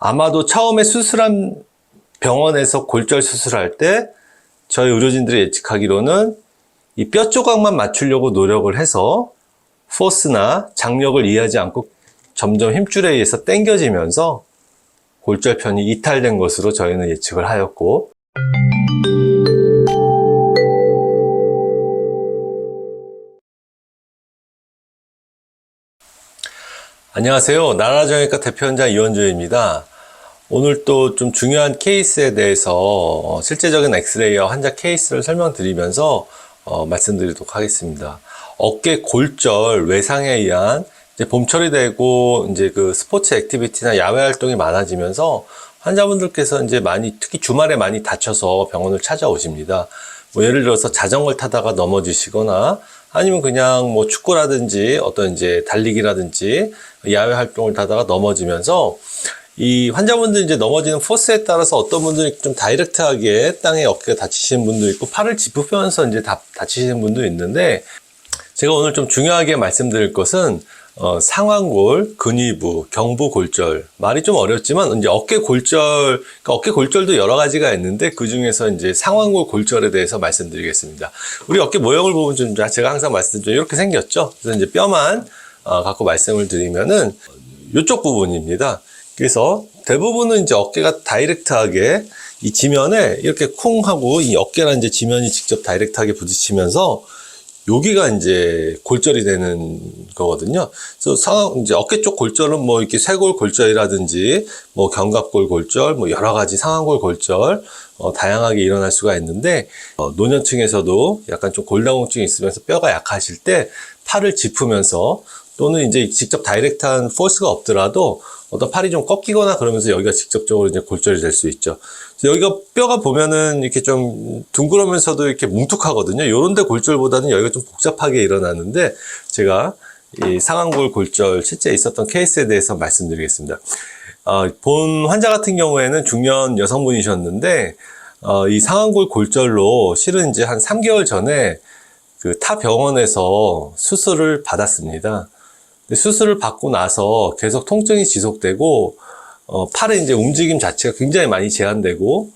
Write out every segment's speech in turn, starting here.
아마도 처음에 수술한 병원에서 골절 수술할 때 저희 의료진들이 예측하기로는 이 뼈 조각만 맞추려고 노력을 해서 포스나 장력을 이해하지 않고 점점 힘줄에 의해서 당겨지면서 골절편이 이탈된 것으로 저희는 예측을 하였고 안녕하세요. 나라정형외과 대표원장 이원조입니다. 오늘 또 좀 중요한 케이스에 대해서 어, 실제적인 엑스레이와 환자 케이스를 설명드리면서 어, 말씀드리도록 하겠습니다. 어깨 골절 외상에 의한 이제 봄철이 되고 이제 그 스포츠 액티비티나 야외 활동이 많아지면서 환자분들께서 이제 많이 특히 주말에 많이 다쳐서 병원을 찾아오십니다. 뭐 예를 들어서 자전거를 타다가 넘어지시거나 아니면 그냥 뭐 축구라든지 어떤 이제 달리기라든지 야외 활동을 타다가 넘어지면서 이 환자분들 이제 넘어지는 포스에 따라서 어떤 분들이 좀 다이렉트하게 땅에 어깨가 다치시는 분도 있고 팔을 짚으면서 이제 다, 다치시는 분도 있는데 제가 오늘 좀 중요하게 말씀드릴 것은 어, 상완골, 근위부, 경부 골절 말이 좀 어렵지만 이제 어깨 골절, 그러니까 어깨 골절도 여러 가지가 있는데 그 중에서 이제 상완골 골절에 대해서 말씀드리겠습니다. 우리 어깨 모형을 보면 좀 제가 항상 말씀드린 이렇게 생겼죠. 그래서 이제 뼈만 어, 갖고 말씀을 드리면은 이쪽 부분입니다. 그래서 대부분은 이제 어깨가 다이렉트하게 이 지면에 이렇게 콩 하고 이 어깨랑 이제 지면이 직접 다이렉트하게 부딪히면서 여기가 이제 골절이 되는 거거든요. 그래서 상, 이제 어깨 쪽 골절은 뭐 이렇게 쇄골 골절이라든지 뭐 견갑골 골절, 뭐 여러 가지 상완골 골절, 어, 다양하게 일어날 수가 있는데, 어, 노년층에서도 약간 좀 골다공증이 있으면서 뼈가 약하실 때 팔을 짚으면서 또는 이제 직접 다이렉트한 포스가 없더라도 어떤 팔이 좀 꺾이거나 그러면서 여기가 직접적으로 이제 골절이 될 수 있죠. 여기가 뼈가 보면은 이렇게 좀 둥그러면서도 이렇게 뭉툭하거든요. 요런 데 골절보다는 여기가 좀 복잡하게 일어나는데 제가 이 상완골 골절 실제 있었던 케이스에 대해서 말씀드리겠습니다. 어, 본 환자 같은 경우에는 중년 여성분이셨는데 어, 이 상완골 골절로 실은 이제 한 3개월 전에 그 타 병원에서 수술을 받았습니다. 수술을 받고 나서 계속 통증이 지속되고 어, 팔의 이제 움직임 자체가 굉장히 많이 제한되고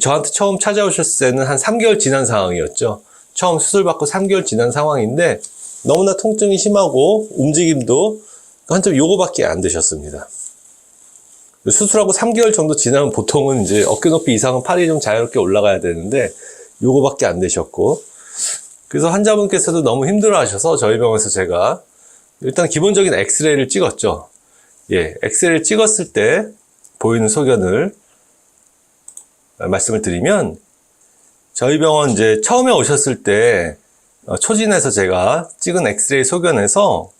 저한테 처음 찾아오셨을 때는 한 3개월 지난 상황이었죠. 처음 수술 받고 3개월 지난 상황인데 너무나 통증이 심하고 움직임도 한점 요거밖에 안 되셨습니다. 수술하고 3개월 정도 지나면 보통은 이제 어깨 높이 이상은 팔이 좀 자유롭게 올라가야 되는데 요거밖에 안 되셨고 그래서 환자분께서도 너무 힘들어 하셔서 저희 병원에서 제가 일단 기본적인 엑스레이를 찍었죠. 예, 엑스레이를 찍었을 때 보이는 소견을 말씀을 드리면 저희 병원 이제 처음에 오셨을 때 어, 초진에서 제가 찍은 엑스레이 소견에서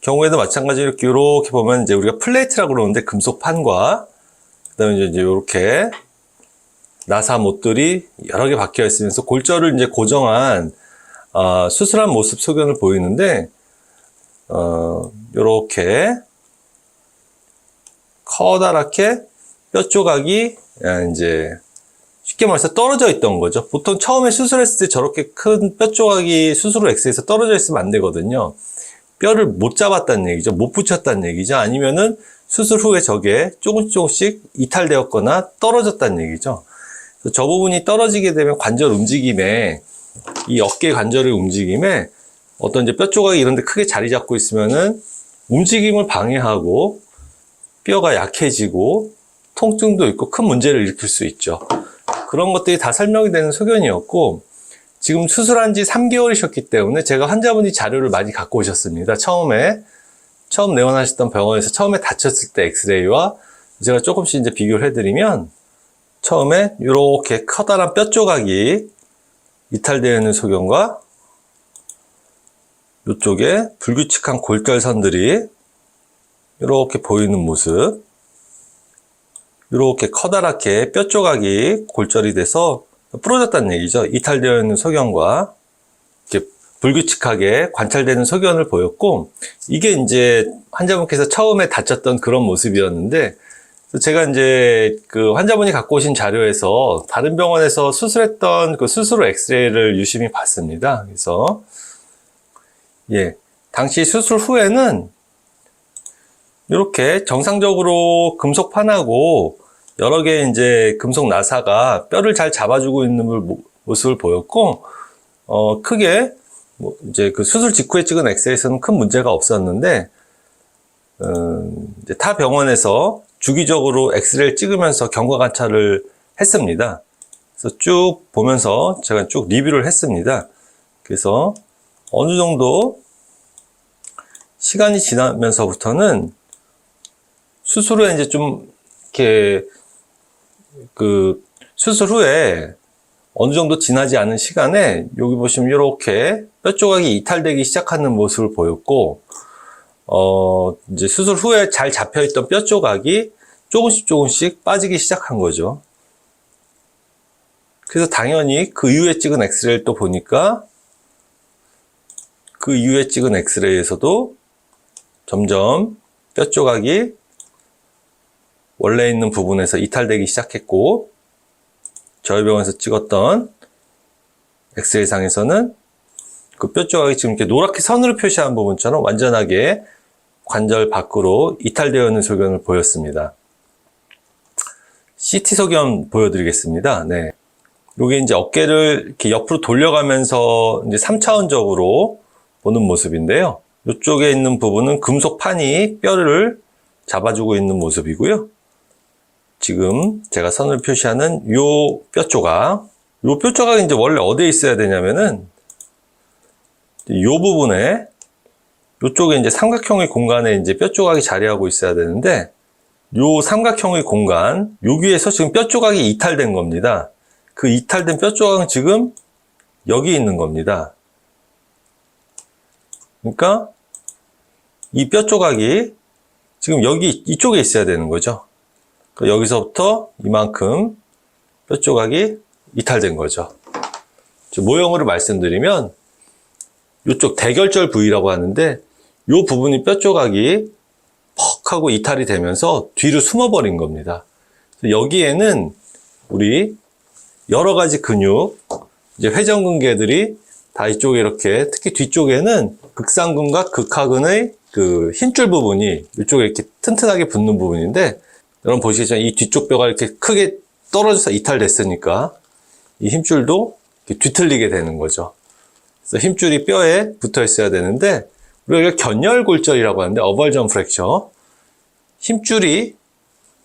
경우에도 마찬가지로 이렇게 보면 이제 우리가 플레이트라고 그러는데 금속 판과 그다음에 이제 이렇게 나사 못들이 여러 개 박혀 있으면서 골절을 이제 고정한 어, 수술한 모습 소견을 보이는데 어, 요렇게 커다랗게 뼈 조각이 이제 쉽게 말해서 떨어져 있던 거죠. 보통 처음에 수술했을 때 저렇게 큰 뼈 조각이 수술 엑스에서 떨어져 있으면 안 되거든요. 뼈를 못 잡았다는 얘기죠. 못 붙였다는 얘기죠. 아니면은 수술 후에 저게 조금씩 조금씩 이탈되었거나 떨어졌다는 얘기죠. 저 부분이 떨어지게 되면 관절 움직임에 이 어깨 관절의 움직임에 어떤 이제 뼈 조각이 이런 데 크게 자리 잡고 있으면은 움직임을 방해하고 뼈가 약해지고 통증도 있고 큰 문제를 일으킬 수 있죠. 그런 것들이 다 설명이 되는 소견이었고 지금 수술한 지 3개월이셨기 때문에 제가 환자분이 자료를 많이 갖고 오셨습니다. 처음에 처음 내원하셨던 병원에서 처음에 다쳤을 때 엑스레이와 제가 조금씩 이제 비교를 해드리면 처음에 이렇게 커다란 뼈 조각이 이탈되어 있는 소견과 이쪽에 불규칙한 골절선들이 이렇게 보이는 모습 이렇게 커다랗게 뼈 조각이 골절이 돼서 부러졌다는 얘기죠. 이탈되어 있는 소견과 이렇게 불규칙하게 관찰되는 소견을 보였고 이게 이제 환자분께서 처음에 다쳤던 그런 모습이었는데 제가 이제 그 환자분이 갖고 오신 자료에서 다른 병원에서 수술했던 그 수술 엑스레이를 유심히 봤습니다. 그래서 예, 당시 수술 후에는 이렇게 정상적으로 금속 판하고 여러 개의 이제 금속 나사가 뼈를 잘 잡아주고 있는 모- 모습을 보였고, 어, 크게, 뭐 이제 그 수술 직후에 찍은 엑스레이에서는 큰 문제가 없었는데, 음, 이제 타 병원에서 주기적으로 엑스레이를 찍으면서 경과 관찰을 했습니다. 그래서 쭉 보면서 제가 쭉 리뷰를 했습니다. 그래서 어느 정도 시간이 지나면서부터는 수술 후에 이제 좀 이렇게 그 수술 후에 어느 정도 지나지 않은 시간에 여기 보시면 이렇게 뼈 조각이 이탈되기 시작하는 모습을 보였고 어 이제 수술 후에 잘 잡혀 있던 뼈 조각이 조금씩 조금씩 빠지기 시작한 거죠. 그래서 당연히 그 이후에 찍은 엑스레이를 또 보니까 그 이후에 찍은 엑스레이에서도 점점 뼈 조각이 원래 있는 부분에서 이탈되기 시작했고 저희 병원에서 찍었던 엑스레이 상에서는 그 뼈 조각이 지금 이렇게 노랗게 선으로 표시한 부분처럼 완전하게 관절 밖으로 이탈되어 있는 소견을 보였습니다. CT 소견 보여드리겠습니다. 네. 요게 이제 어깨를 이렇게 옆으로 돌려가면서 이제 3차원적으로 보는 모습인데요. 이쪽에 있는 부분은 금속 판이 뼈를 잡아주고 있는 모습이고요. 지금 제가 선을 표시하는 요뼈 조각, 요뼈 조각이 이제 원래 어디에 있어야 되냐면은 요 부분에 요쪽에 이제 삼각형의 공간에 이제 뼈 조각이 자리하고 있어야 되는데 요 삼각형의 공간 여기에서 지금 뼈 조각이 이탈된 겁니다. 그 이탈된 뼈 조각은 지금 여기 있는 겁니다. 그러니까 이 뼈 조각이 지금 여기 이쪽에 있어야 되는 거죠. 그 여기서부터 이만큼 뼈 조각이 이탈된 거죠. 저 모형으로 말씀드리면 이쪽 대결절 부위라고 하는데 이 부분이 뼈 조각이 퍽 하고 이탈이 되면서 뒤로 숨어버린 겁니다. 여기에는 우리 여러 가지 근육, 이제 회전근개들이 다 이쪽에 이렇게 특히 뒤쪽에는 극상근과 극하근의 그 힘줄 부분이 이쪽에 이렇게 튼튼하게 붙는 부분인데 여러분 보시겠지만 이 뒤쪽 뼈가 이렇게 크게 떨어져서 이탈됐으니까 이 힘줄도 뒤틀리게 되는 거죠. 그래서 힘줄이 뼈에 붙어 있어야 되는데 우리가 견열골절이라고 하는데 어벌전 프랙처 힘줄이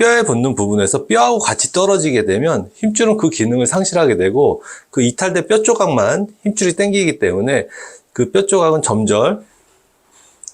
뼈에 붙는 부분에서 뼈하고 같이 떨어지게 되면 힘줄은 그 기능을 상실하게 되고 그 이탈된 뼈 조각만 힘줄이 당기기 때문에 그 뼈 조각은 점점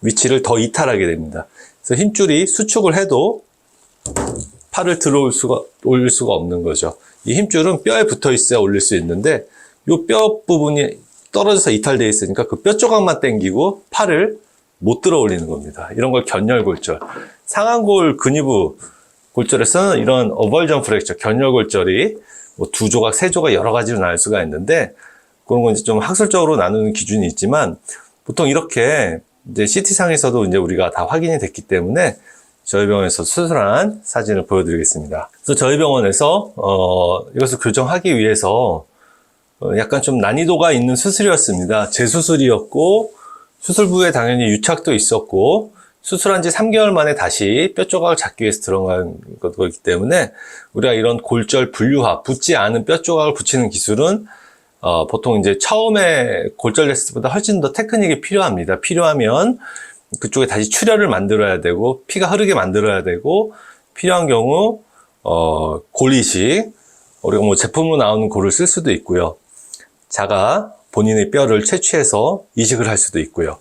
위치를 더 이탈하게 됩니다. 그래서 힘줄이 수축을 해도 팔을 들어올 수가 올릴 수가 없는 거죠. 이 힘줄은 뼈에 붙어 있어야 올릴 수 있는데 이 뼈 부분이 떨어져서 이탈되어 있으니까 그 뼈 조각만 당기고 팔을 못 들어 올리는 겁니다. 이런 걸 견열골절. 상완골 근위부 골절에서는 이런 어벌전 프랙처, 견열 골절이 뭐 두 조각, 세 조각 여러 가지로 나눌 수가 있는데 그런 건 이제 좀 학술적으로 나누는 기준이 있지만 보통 이렇게 이제 CT상에서도 이제 우리가 다 확인이 됐기 때문에 저희 병원에서 수술한 사진을 보여드리겠습니다. 그래서 저희 병원에서 어, 이것을 교정하기 위해서 어, 약간 좀 난이도가 있는 수술이었습니다. 재수술이었고 수술부에 당연히 유착도 있었고 수술한 지 3개월 만에 다시 뼈 조각을 잡기 위해서 들어간 거기 때문에 우리가 이런 골절 분류화, 붙지 않은 뼈 조각을 붙이는 기술은 어, 보통 이제 처음에 골절됐을 때보다 훨씬 더 테크닉이 필요합니다. 필요하면 그쪽에 다시 출혈을 만들어야 되고 피가 흐르게 만들어야 되고 필요한 경우 어, 골이식 우리가 뭐 제품으로 나오는 골을 쓸 수도 있고요. 자가 본인의 뼈를 채취해서 이식을 할 수도 있고요.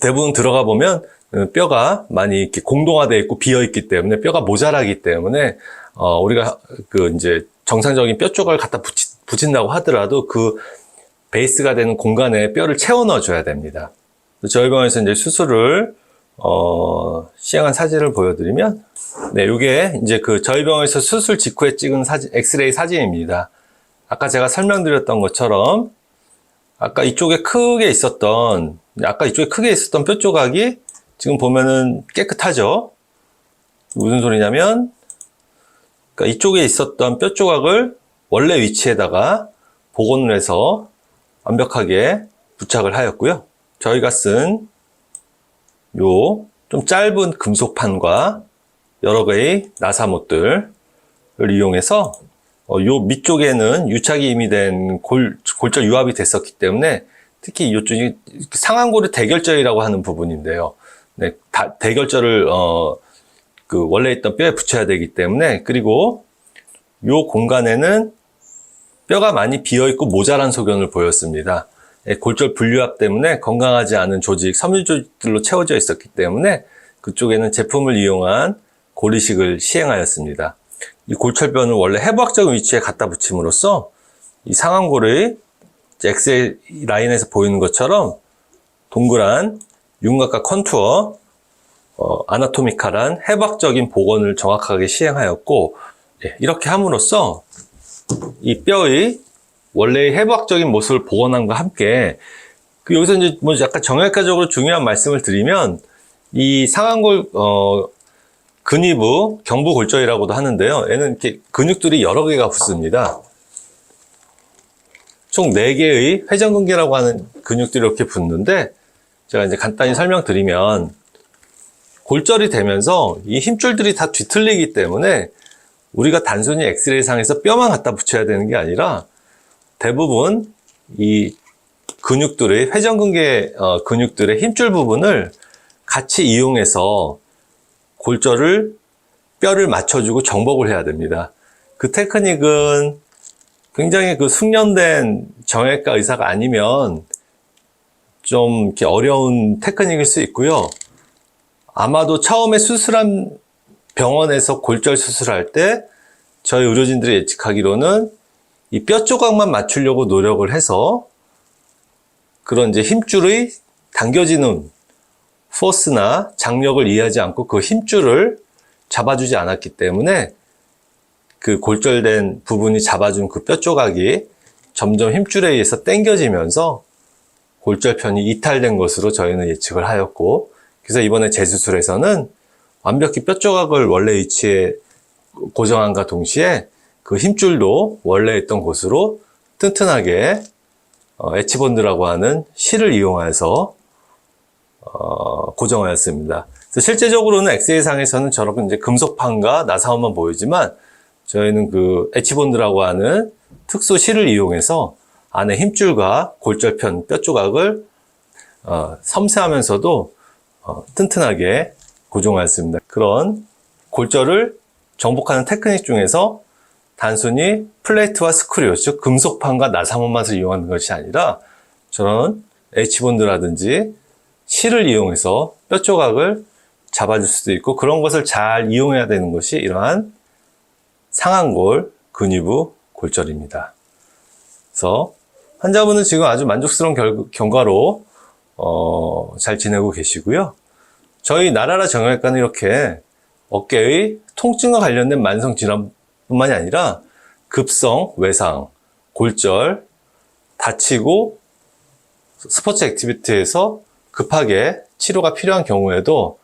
대부분 들어가 보면 어, 뼈가 많이 이렇게 공동화되어 있고 비어 있기 때문에 뼈가 모자라기 때문에 어, 우리가 그 이제 정상적인 뼈 조각을 갖다 붙이, 붙인다고 하더라도 그 베이스가 되는 공간에 뼈를 채워 넣어 줘야 됩니다. 저희 병원에서 이제 수술을 어, 시행한 사진을 보여드리면, 네, 이게 이제 그 저희 병원에서 수술 직후에 찍은 사진, 엑스레이 사진입니다. 아까 제가 설명드렸던 것처럼, 아까 이쪽에 크게 있었던, 아까 이쪽에 크게 있었던 뼈 조각이 지금 보면은 깨끗하죠? 무슨 소리냐면, 그러니까 이쪽에 있었던 뼈 조각을 원래 위치에다가 복원을 해서 완벽하게 부착을 하였고요. 저희가 쓴 요 좀 짧은 금속판과 여러 개의 나사못들을 이용해서 어, 요 밑쪽에는 유착이 이미 된 골, 골절 유압이 됐었기 때문에 특히 이쪽이 상안골의 대결절이라고 하는 부분인데요. 네, 다, 대결절을 어, 그 원래 있던 뼈에 붙여야 되기 때문에 그리고 요 공간에는 뼈가 많이 비어 있고 모자란 소견을 보였습니다. 예, 골절 분류압 때문에 건강하지 않은 조직, 섬유 조직들로 채워져 있었기 때문에 그쪽에는 제품을 이용한 고리식을 시행하였습니다. 이 골철뼈는 원래 해부학적인 위치에 갖다 붙임으로써 이 상안골의 엑스레이 라인에서 보이는 것처럼 동그란 윤곽과 컨투어, 어, 아나토미칼한 해부학적인 복원을 정확하게 시행하였고 예, 이렇게 함으로써 이 뼈의 원래의 해부학적인 모습을 복원함과 함께 그 여기서 이제 뭐 약간 정형외과적으로 중요한 말씀을 드리면 이 상안골 어, 근위부 경부골절이라고도 하는데요. 얘는 이렇게 근육들이 여러 개가 붙습니다. 총 4개의 회전근개라고 하는 근육들이 이렇게 붙는데 제가 이제 간단히 설명드리면 골절이 되면서 이 힘줄들이 다 뒤틀리기 때문에 우리가 단순히 엑스레이 상에서 뼈만 갖다 붙여야 되는 게 아니라 대부분 이 근육들의 회전근개 어, 근육들의 힘줄 부분을 같이 이용해서 골절을 뼈를 맞춰주고 정복을 해야 됩니다. 그 테크닉은 굉장히 그 숙련된 정형외과 의사가 아니면 좀 이렇게 어려운 테크닉일 수 있고요. 아마도 처음에 수술한 병원에서 골절 수술할 때 저희 의료진들이 예측하기로는 이 뼈 조각만 맞추려고 노력을 해서 그런 이제 힘줄의 당겨지는 포스나 장력을 이해하지 않고 그 힘줄을 잡아주지 않았기 때문에 그 골절된 부분이 잡아준 그 뼈 조각이 점점 힘줄에 의해서 당겨지면서 골절편이 이탈된 것으로 저희는 예측을 하였고 그래서 이번에 재수술에서는 완벽히 뼈 조각을 원래 위치에 고정함과 동시에 그 힘줄도 원래 있던 곳으로 튼튼하게 어, 엣지본드라고 하는 실을 이용해서 어, 고정하였습니다. 그래서 실제적으로는 엑스레이상에서는 저렇게 이제 금속판과 나사원만 보이지만 저희는 그 엣지본드라고 하는 특수 실을 이용해서 안에 힘줄과 골절편 뼈 조각을 어, 섬세하면서도 어, 튼튼하게 고정하였습니다. 그런 골절을 정복하는 테크닉 중에서 단순히 플레이트와 스크류, 즉 금속판과 나사못만을 이용하는 것이 아니라 저런 H본드라든지 실을 이용해서 뼈 조각을 잡아줄 수도 있고 그런 것을 잘 이용해야 되는 것이 이러한 상안골 근위부 골절입니다. 그래서 환자분은 지금 아주 만족스러운 결, 결과로 어, 잘 지내고 계시고요. 저희 나라라 정형외과는 이렇게 어깨의 통증과 관련된 만성 질환뿐만이 아니라 급성 외상, 골절, 다치고 스포츠 액티비티에서 급하게 치료가 필요한 경우에도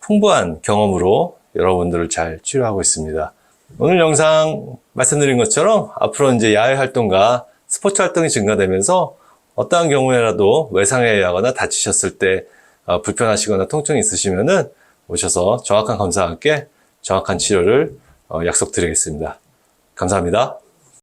풍부한 경험으로 여러분들을 잘 치료하고 있습니다. 오늘 영상 말씀드린 것처럼 앞으로 이제 야외 활동과 스포츠 활동이 증가되면서 어떠한 경우에라도 외상에 의하거나 다치셨을 때 어, 불편하시거나 통증이 있으시면은 오셔서 정확한 검사와 함께 정확한 치료를 어, 약속드리겠습니다. 감사합니다.